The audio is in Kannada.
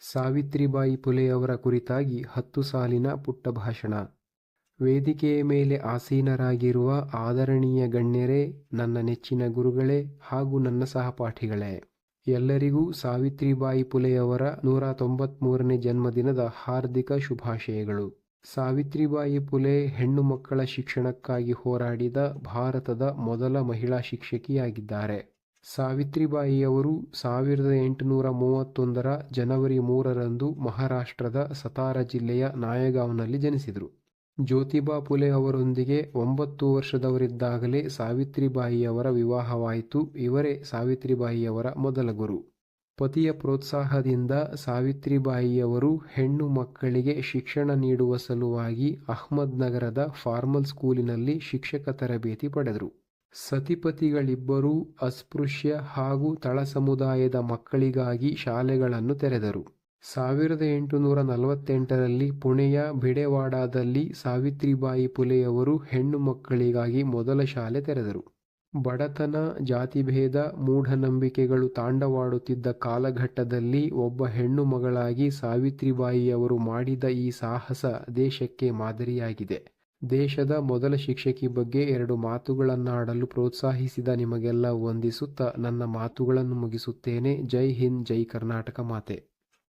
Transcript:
ಸಾವಿತ್ರಿಬಾಯಿ ಫುಲೆಯವರ ಕುರಿತಾಗಿ ಹತ್ತು ಸಾಲಿನ ಪುಟ್ಟ ಭಾಷಣ ವೇದಿಕೆಯ ಮೇಲೆ ಆಸೀನರಾಗಿರುವ ಆದರಣೀಯ ಗಣ್ಯರೇ, ನನ್ನ ನೆಚ್ಚಿನ ಗುರುಗಳೇ ಹಾಗೂ ನನ್ನ ಸಹಪಾಠಿಗಳೇ. ಎಲ್ಲರಿಗೂ ಸಾವಿತ್ರಿಬಾಯಿ ಫುಲೆಯವರ ನೂರ ತೊಂಬತ್ಮೂರನೇ ಜನ್ಮದಿನದ ಹಾರ್ದಿಕ ಶುಭಾಶಯಗಳು. ಸಾವಿತ್ರಿಬಾಯಿ ಫುಲೆ ಹೆಣ್ಣು ಮಕ್ಕಳ ಶಿಕ್ಷಣಕ್ಕಾಗಿ ಹೋರಾಡಿದ ಭಾರತದ ಮೊದಲ ಮಹಿಳಾ ಶಿಕ್ಷಕಿಯಾಗಿದ್ದಾರೆ. ಸಾವಿತ್ರಿಬಾಯಿಯವರು ಸಾವಿರದ ಎಂಟುನೂರ ಮೂವತ್ತೊಂದರ ಜನವರಿ ಮೂರರಂದು ಮಹಾರಾಷ್ಟ್ರದ ಸತಾರ ಜಿಲ್ಲೆಯ ನಾಯಗಾಂವ್ನಲ್ಲಿ ಜನಿಸಿದರು. ಜ್ಯೋತಿಬಾ ಫುಲೆ ಅವರೊಂದಿಗೆ ಒಂಬತ್ತು ವರ್ಷದವರಿದ್ದಾಗಲೇ ಸಾವಿತ್ರಿಬಾಯಿಯವರ ವಿವಾಹವಾಯಿತು. ಇವರೇ ಸಾವಿತ್ರಿಬಾಯಿಯವರ ಮೊದಲ ಗುರು. ಪತಿಯ ಪ್ರೋತ್ಸಾಹದಿಂದ ಸಾವಿತ್ರಿಬಾಯಿಯವರು ಹೆಣ್ಣು ಮಕ್ಕಳಿಗೆ ಶಿಕ್ಷಣ ನೀಡುವ ಸಲುವಾಗಿ ಅಹ್ಮದ್ ನಗರದ ಫಾರ್ಮಲ್ ಸ್ಕೂಲಿನಲ್ಲಿ ಶಿಕ್ಷಕ ತರಬೇತಿ ಪಡೆದರು. ಸತಿಪತಿಗಳಿಬ್ಬರೂ ಅಸ್ಪೃಶ್ಯ ಹಾಗೂ ತಳ ಸಮುದಾಯದ ಮಕ್ಕಳಿಗಾಗಿ ಶಾಲೆಗಳನ್ನು ತೆರೆದರು. ಸಾವಿರದ ಎಂಟುನೂರ ನಲವತ್ತೆಂಟರಲ್ಲಿ ಪುಣೆಯ ಬಿಡೆವಾಡಾದಲ್ಲಿ ಸಾವಿತ್ರಿಬಾಯಿ ಪುಲೆಯವರು ಹೆಣ್ಣು ಮಕ್ಕಳಿಗಾಗಿ ಮೊದಲ ಶಾಲೆ ತೆರೆದರು. ಬಡತನ, ಜಾತಿಭೇದ, ಮೂಢನಂಬಿಕೆಗಳು ತಾಂಡವಾಡುತ್ತಿದ್ದ ಕಾಲಘಟ್ಟದಲ್ಲಿ ಒಬ್ಬ ಹೆಣ್ಣು ಮಗಳಾಗಿ ಸಾವಿತ್ರಿಬಾಯಿಯವರು ಮಾಡಿದ ಈ ಸಾಹಸ ದೇಶಕ್ಕೆ ಮಾದರಿಯಾಗಿದೆ. ದೇಶದ ಮೊದಲ ಶಿಕ್ಷಕಿ ಬಗ್ಗೆ ಎರಡು ಮಾತುಗಳನ್ನಾಡಲು ಪ್ರೋತ್ಸಾಹಿಸಿದ ನಿಮಗೆಲ್ಲ ವಂದಿಸುತ್ತಾ ನನ್ನ ಮಾತುಗಳನ್ನು ಮುಗಿಸುತ್ತೇನೆ. ಜೈ ಹಿಂದ್, ಜೈ ಕರ್ನಾಟಕ ಮಾತೆ.